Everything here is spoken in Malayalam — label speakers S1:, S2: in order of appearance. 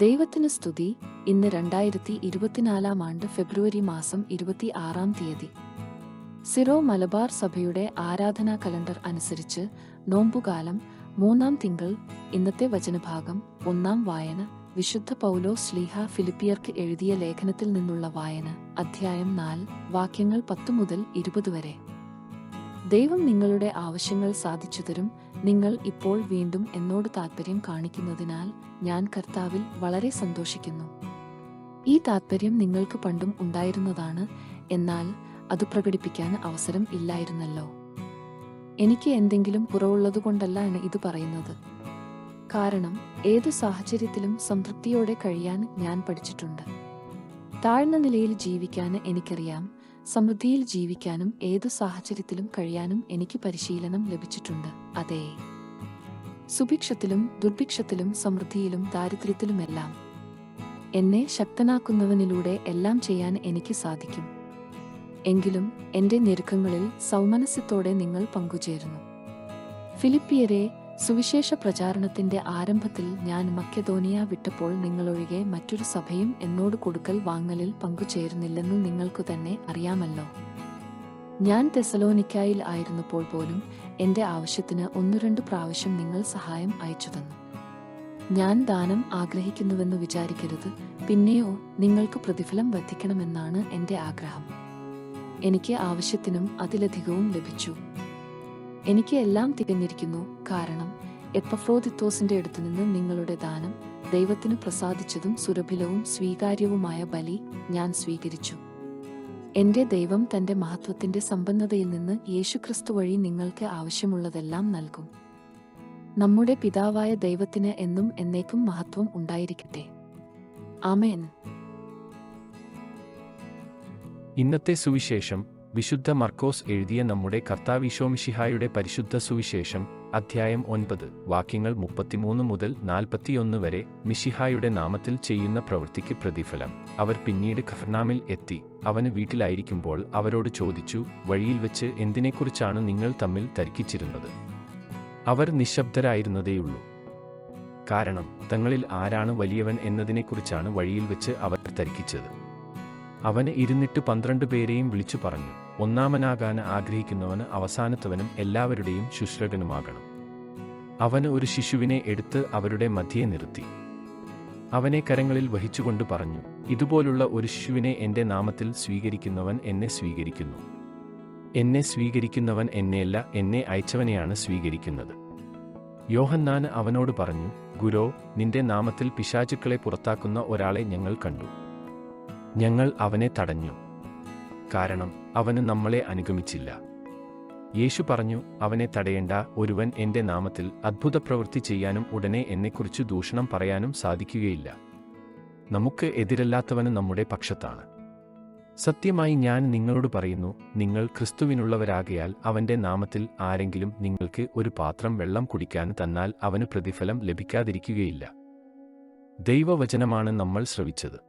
S1: ദൈവത്തിന് സ്തുതി. ഇന്ന് രണ്ടായിരത്തി ഇരുപത്തിനാലാം ആണ്ട് ഫെബ്രുവരി മാസം ഇരുപത്തി ആറാം തീയതി. സിറോ മലബാർ സഭയുടെ ആരാധനാ കലണ്ടർ അനുസരിച്ച് നോമ്പുകാലം മൂന്നാം തിങ്കൾ ഇന്നത്തെ വചനഭാഗം ഒന്നാം വായന വിശുദ്ധ പൗലോ ശ്ലീഹ ഫിലിപ്പിയർക്ക് എഴുതിയ ലേഖനത്തിൽ നിന്നുള്ള വായന അധ്യായം നാല് വാക്യങ്ങൾ പത്തു മുതൽ ഇരുപത് വരെ. ദൈവം നിങ്ങളുടെ ആവശ്യങ്ങൾ സാധിച്ചു തരും. നിങ്ങൾ ഇപ്പോൾ വീണ്ടും എന്നോട് താൽപ്പര്യം കാണിക്കുന്നതിനാൽ ഞാൻ കർത്താവിൽ വളരെ സന്തോഷിക്കുന്നു. ഈ താൽപ്പര്യം നിങ്ങൾക്ക് പണ്ടും ഉണ്ടായിരുന്നതാണ്. എന്നാൽ അത് പ്രകടിപ്പിക്കാൻ അവസരം ഇല്ലായിരുന്നല്ലോ. എനിക്ക് എന്തെങ്കിലും കുറവുള്ളതുകൊണ്ടല്ല എന്ന് ഇത് പറയുന്നത്. കാരണം ഏത് സാഹചര്യത്തിലും സംതൃപ്തിയോടെ കഴിയാൻ ഞാൻ പഠിച്ചിട്ടുണ്ട്. താഴ്ന്ന നിലയിൽ ജീവിക്കാൻ എനിക്കറിയാം. സമൃദ്ധിയിൽ ജീവിക്കാനും ഏതു സാഹചര്യത്തിലും കഴിയാനും എനിക്ക് പരിശീലനം ലഭിച്ചിട്ടുണ്ട്. അതേ. സുഭിക്ഷത്തിലും ദുർഭിക്ഷത്തിലും സമൃദ്ധിയിലും ദാരിദ്ര്യത്തിലുമെല്ലാം എന്നെ ശക്തനാക്കുന്നവനിലൂടെ എല്ലാം ചെയ്യാൻ എനിക്ക് സാധിക്കും. എങ്കിലും എന്റെ ഞെരുക്കങ്ങളിൽ സൗമനസ്യത്തോടെ നിങ്ങൾ പങ്കുചേരുന്നു. ഫിലിപ്പിയരെ സുവിശേഷ പ്രചാരണത്തിന്റെ ആരംഭത്തിൽ ഞാൻ മക്കതോനിയ വിട്ടപ്പോൾ നിങ്ങളൊഴികെ മറ്റൊരു സഭയും എന്നോട് കൊടുക്കൽ വാങ്ങലിൽ പങ്കുചേരുന്നില്ലെന്ന് നിങ്ങൾക്കു തന്നെ അറിയാമല്ലോ. ഞാൻ തെസലോനിക്കായിൽ ആയിരുന്നപ്പോൾ പോലും എന്റെ ആവശ്യത്തിന് ഒന്നു രണ്ട് പ്രാവശ്യം നിങ്ങൾ സഹായം അയച്ചു തന്നു. ഞാൻ ദാനം ആഗ്രഹിക്കുന്നുവെന്ന് വിചാരിക്കരുത് പിന്നെയോ നിങ്ങൾക്ക് പ്രതിഫലം വർദ്ധിക്കണമെന്നാണ് എന്റെ ആഗ്രഹം. എനിക്ക് ആവശ്യത്തിനും അതിലധികവും ലഭിച്ചു. എനിക്ക് എല്ലാം തികഞ്ഞിരിക്കുന്നു. കാരണം എപ്പഫ്രോദിത്തോസിന്റെ അടുത്തുനിന്ന് നിങ്ങളുടെ ദാനം ദൈവത്തിന് പ്രസാദിച്ചതും സുരഭിലവും സ്വീകാര്യവുമായ ബലി ഞാൻ സ്വീകരിച്ചു. എന്റെ ദൈവം തന്റെ മഹത്വത്തിന്റെ സമ്പന്നതയിൽ നിന്ന് യേശുക്രിസ്തു വഴി നിങ്ങൾക്ക് ആവശ്യമുള്ളതെല്ലാം നൽകും. നമ്മുടെ പിതാവായ ദൈവത്തിന് എന്നും എന്നേക്കും മഹത്വം ഉണ്ടായിരിക്കട്ടെ. ആമേൻ.
S2: ഇന്നത്തെ സുവിശേഷം വിശുദ്ധ മർക്കോസ് എഴുതിയ നമ്മുടെ കർത്താവിശോമിഷിഹായുടെ പരിശുദ്ധ സുവിശേഷം അധ്യായം ഒൻപത് വാക്യങ്ങൾ മുപ്പത്തിമൂന്ന് മുതൽ നാൽപ്പത്തിയൊന്ന് വരെ മിഷിഹായുടെ നാമത്തിൽ ചെയ്യുന്ന പ്രവൃത്തിക്ക് പ്രതിഫലം. അവർ പിന്നീട് ഖഫർനാമിൽ എത്തി. അവന് വീട്ടിലായിരിക്കുമ്പോൾ അവരോട് ചോദിച്ചു വഴിയിൽ വെച്ച് എന്തിനെക്കുറിച്ചാണ് നിങ്ങൾ തമ്മിൽ തർക്കിച്ചിരുന്നത്? അവർ നിശബ്ദരായിരുന്നതേയുള്ളൂ. കാരണം തങ്ങളിൽ ആരാണ് വലിയവൻ എന്നതിനെക്കുറിച്ചാണ് വഴിയിൽ വെച്ച് അവർ തർക്കിച്ചത്. അവന് ഇരുന്നിട്ട് പന്ത്രണ്ട് പേരെയും വിളിച്ചു പറഞ്ഞു. ഒന്നാമനാകാൻ ആഗ്രഹിക്കുന്നവന് അവസാനത്തവനും എല്ലാവരുടെയും ശുശ്രകനുമാകണം അവന് ഒരു ശിശുവിനെ എടുത്ത് അവരുടെ മധ്യേ നിർത്തി. അവനെ കരങ്ങളിൽ വഹിച്ചുകൊണ്ട് പറഞ്ഞു ഇതുപോലുള്ള ഒരു ശിശുവിനെ എന്റെ നാമത്തിൽ സ്വീകരിക്കുന്നവൻ എന്നെ സ്വീകരിക്കുന്നു. എന്നെ സ്വീകരിക്കുന്നവൻ എന്നെയല്ല എന്നെ അയച്ചവനെയാണ് സ്വീകരിക്കുന്നത്. യോഹന്നാന് അവനോട് പറഞ്ഞു ഗുരോ നിന്റെ നാമത്തിൽ പിശാചുക്കളെ പുറത്താക്കുന്ന ഒരാളെ ഞങ്ങൾ കണ്ടു. ഞങ്ങൾ അവനെ തടഞ്ഞു. കാരണം അവന് നമ്മളെ അനുഗമിച്ചില്ല. യേശു പറഞ്ഞു അവനെ തടയേണ്ട ഒരുവൻ എന്റെ നാമത്തിൽ അത്ഭുത പ്രവൃത്തി ചെയ്യാനും ഉടനെ എന്നെക്കുറിച്ച് ദൂഷണം പറയാനും സാധിക്കുകയില്ല. നമുക്ക് എതിരല്ലാത്തവന് നമ്മുടെ പക്ഷത്താണ്. സത്യമായി ഞാൻ നിങ്ങളോട് പറയുന്നു നിങ്ങൾ ക്രിസ്തുവിനുള്ളവരാകയാൽ അവന്റെ നാമത്തിൽ ആരെങ്കിലും നിങ്ങൾക്ക് ഒരു പാത്രം വെള്ളം കുടിക്കാൻ തന്നാൽ അവന് പ്രതിഫലം ലഭിക്കാതിരിക്കുകയില്ല. ദൈവവചനമാണ് നമ്മൾ ശ്രവിച്ചത്.